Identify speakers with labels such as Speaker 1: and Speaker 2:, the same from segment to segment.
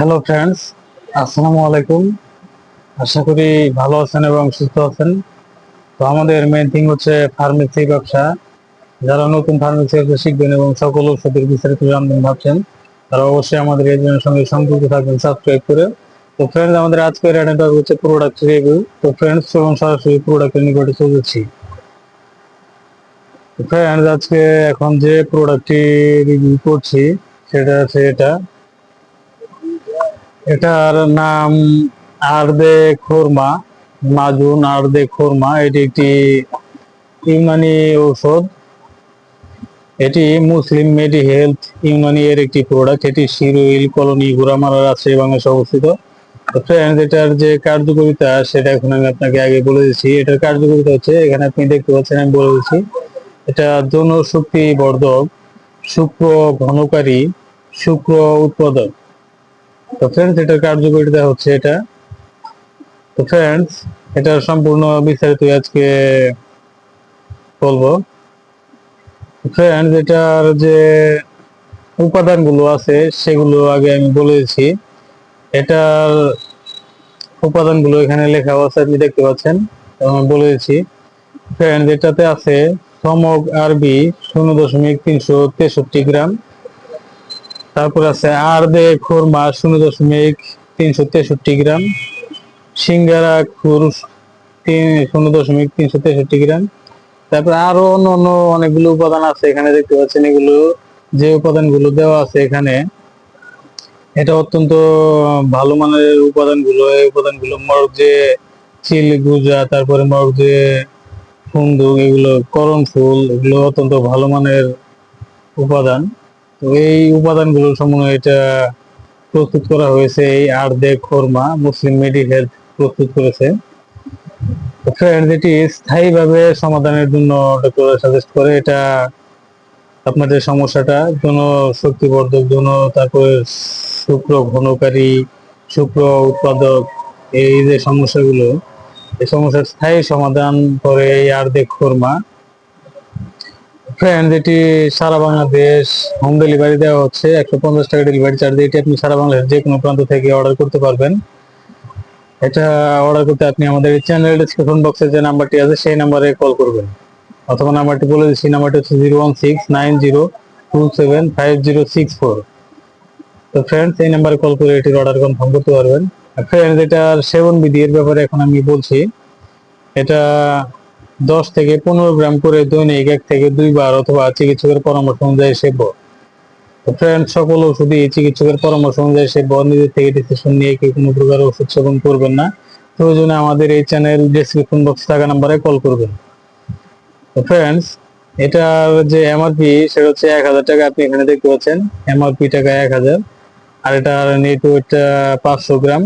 Speaker 1: Hello friends আসসালামু আলাইকুম আশা করি ভালো আছেন এবং সুস্থ আছেন। তো আমাদের মেন থিং হচ্ছে ফার্মেসি ব্যবসা। যারা নতুন ফার্মেসি ব্যবসা শিখবেন এবং সকল ওষুধের বিস্তারিত জানবেন ভাবছেন, তারা অবশ্যই আমাদের এজেন্টের সঙ্গে সম্পর্ক থাকবেন সাবস্ক্রাইব করে। তো ফ্রেন্ডস আমাদের আজকের অ্যাডেন্টা হচ্ছে প্রোডাক্ট রিভিউ তো ফ্রেন্ডস এবং সরাসরি প্রোডাক্টের নিকটে চলেছি ফ্রেন্ডস আজকে এখন যে প্রোডাক্টটি রিভিউ করছি, সেটা হচ্ছে এটা। এটার নাম আর্দে খোরমা মাজুন আর্দে খোরমা। এটি একটি ইউনানি ঔষধ। এটি মুসলিম মেডি হেলথ ইউনানি এর একটি প্রোডাক্ট এটি শিরুইল কলোনি ঘোরামারার আছে বাংলাদেশে অবস্থিত। ফ্রেন্ড এটার যে কার্যকারিতা সেটা এখন আমি আপনাকে আগে বলে দিচ্ছি। এটার কার্যকারিতা হচ্ছে, এখানে আপনি দেখতে পাচ্ছেন, আমি বলে দিচ্ছি, এটা যৌন শক্তি বর্ধক শুক্র ঘনকারী, শুক্র উৎপাদক। তো ফ্রেন্ডস এটার কার্যকারিতা হচ্ছে এটা। তো ফ্রেন্ডস এটার সম্পূর্ণ বিস্তারিত আজকে বলব। ফ্রেন্ডস এটার যে উপাদানগুলো আছে, সেগুলো আগে আমি বলে দিচ্ছি। এটার উপাদানগুলো এখানে লেখা আছে, আপনি দেখতে পাচ্ছেন। আমি বলে দিচ্ছি ফ্রেন্ডস এটাতে আছে সমগ আরবি শূন্য দশমিক তিনশো তেষট্টি গ্রাম। তারপর আছে আর দে খুরমা শূন্য দশমিক তিনশো তেষট্টি গ্রাম, সিঙ্গারা খুর তিন, শূন্য দশমিক তিনশো তেষট্টি গ্রাম। তারপর আরও অন্য অন্য অনেকগুলো উপাদান আছে এখানে দেখতে পাচ্ছেন, এগুলো যে উপাদানগুলো দেওয়া আছে এখানে, এটা অত্যন্ত ভালো মানের উপাদানগুলো। এই উপাদানগুলো মরক যে চিল, গুজা, তারপরে মরক যে ফুন্দুক, এগুলো করণ ফুল, এগুলো অত্যন্ত ভালো মানের উপাদান। এই উপাদানগুলোর সময় এটা প্রস্তুত করা হয়েছে, এই আর্দে খোরমা মুসলিম মেডি হেলথ প্রস্তুত করেছে। ফ্রেন্ড এটি স্থায়ীভাবে সমাধানের জন্য ডক্টর সাজেস্ট করে, এটা আপনাদের সমস্যাটা, যৌন শক্তিবর্ধক, যৌন, তারপরে শুক্র ঘনকারী, শুক্র উৎপাদক, এই যে সমস্যাগুলো, এই সমস্যার স্থায়ী সমাধান করে এই আর্দে খোরমা ফ্রেন্ড এটি সারা বাংলাদেশ হোম ডেলিভারি দেওয়া হচ্ছে। একশো পঞ্চাশ টাকা ডেলিভারি চার্জ এটি আপনি সারা বাংলাদেশ যে কোনো প্রান্ত থেকে অর্ডার করতে পারবেন। এটা অর্ডার করতে আপনি আমাদের চ্যানেল ডিসক্রিপশন বক্সে যে নাম্বারটি আছে, সেই নাম্বারে কল করবেন। অথবা নাম্বারটি বলে দিচ্ছি, নাম্বারটি হচ্ছে zero one six nine zero two seven five zero six four তো ফ্রেন্ডস এই নাম্বারে কল করে এটির অর্ডার কনফার্ম করতে পারবেন। ফ্রেন্ডস এটার সেবন এর ব্যাপারে এখন আমি বলছি। এটা দশ থেকে পনেরো গ্রাম করে দৈনিক এক থেকে দুইবার অথবা চিকিৎসকের পরামর্শ অনুযায়ী সেব। ফ্রেন্ড সকল ওষুধই চিকিৎসকের পরামর্শ অনুযায়ী সেব। নিজের থেকে ডিসিশন নিয়ে কেউ কোনো প্রকার ওষুধ সেবন করবেন না। প্রয়োজনে আমাদের এই চ্যানেল ডেসক্রিপশন বক্স থাকা নাম্বারে কল করবেন। ফ্রেন্ডস এটার যে এমআরপি সেটা হচ্ছে এক হাজার টাকা আপনি এখানে দেখতে পাচ্ছেন। এমআরপি টাকা এক হাজার। আর এটার নেট ওয়েটটা পাঁচশো গ্রাম।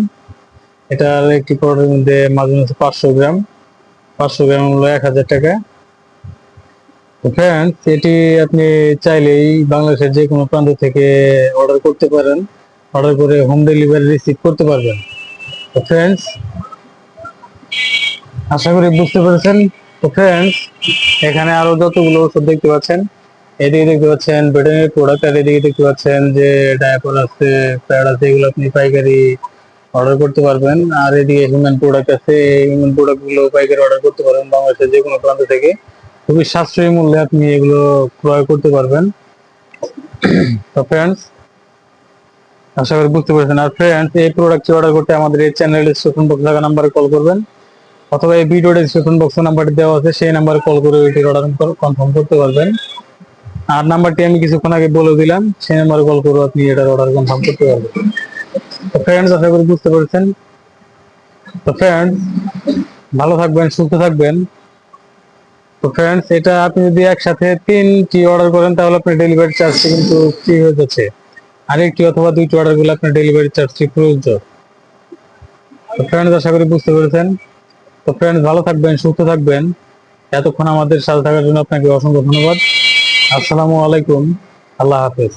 Speaker 1: এটার একটি প্রোডাক্টের মধ্যে মাঝে মাঝে পাঁচশো গ্রাম। পাঁচশো গ্রাম হলো এক হাজার টাকা। ফ্রেন্ডস এটি আপনি চাইলেই বাংলাদেশের যে কোনো প্রান্ত থেকে অর্ডার করতে পারেন। অর্ডার করে হোম ডেলিভারি রিসিভ করতে পারবেন। তো ফ্রেন্ডস আশা করি বুঝতে পেরেছেন। তো ফ্রেন্ডস এখানে আরও যতগুলো ওষুধ দেখতে পাচ্ছেন, এদিকে দেখতে পাচ্ছেন ভেটেরিনারি প্রোডাক্ট আর এদিকে দেখতে পাচ্ছেন যে ডায়াপার আছে প্যাড আছে, এগুলো আপনি পাইকারি অর্ডার করতে পারবেন। আর এদিকে হিউম্যান প্রোডাক্ট আছে। হিউম্যান প্রোডাক্টগুলো পাইকারি অর্ডার করতে পারবেন বাংলাদেশের যে কোনো প্রান্ত থেকে। খুবই সাশ্রয়ী মূল্যে আপনি এগুলো ক্রয় করতে পারবেন। তো ফ্রেন্ডস আশা করি বুঝতে পেরেছেন। আর ফ্রেন্ডস এই প্রোডাক্টটি অর্ডার করতে আমাদের এই চ্যানেল ডিসক্রিপশন বক্স থাকা নাম্বারে কল করবেন। অথবা এই ভিডিও ডিসক্রিপশন বক্সে নাম্বারটি দেওয়া আছে, সেই নাম্বারে কল করে এটির অর্ডার কনফার্ম করতে পারবেন। আর নাম্বারটি আমি কিছুক্ষণ আগে বলে দিলাম, সেই নাম্বারে কল করে আপনি এটার অর্ডার কনফার্ম করতে পারবেন। ফ্রেন্ডস আশা করি বুঝতে পেরেছেন। তো ফ্রেন্ডস ভালো থাকবেন, সুস্থ থাকবেন। তো ফ্রেন্ডস এটা আপনি যদি একসাথে তিনটি অর্ডার করেন, তাহলে আপনার ডেলিভারি চার্জটি কিন্তু ফ্রি হয়ে যাচ্ছে। আরেকটি অথবা দুইটি অর্ডার করলে আপনার ডেলিভারি চার্জটি প্রয়োজন তো ফ্রেন্ডস আশা করি বুঝতে পেরেছেন। তো ফ্রেন্ডস ভালো থাকবেন, সুস্থ থাকবেন। এতক্ষণ আমাদের সাথে থাকার জন্য আপনাকে অসংখ্য ধন্যবাদ। আসসালামু আলাইকুম। আল্লাহ হাফেজ।